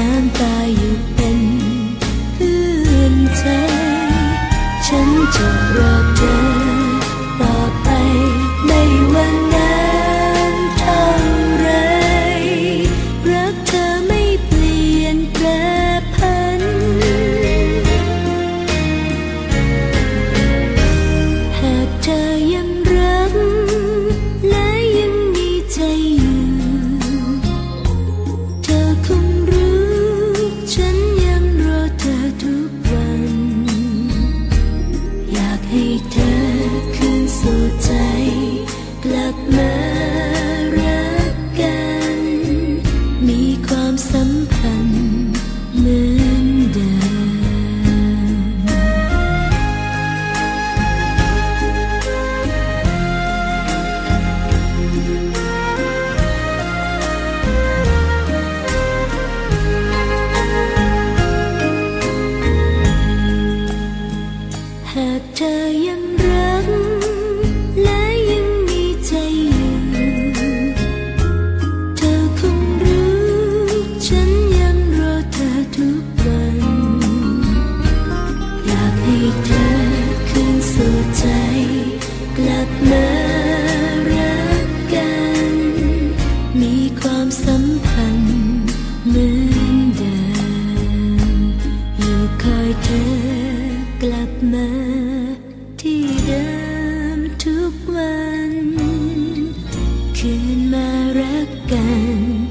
น้ำตาอยู่เป็นเพื่อนใจ ฉันจะรอ ลับมารักกัน มีความสัมพันธ์เหมือนเดิมอยู่คอยเธอกลับมาที่เดิมทุกวัน คืนมารักกัน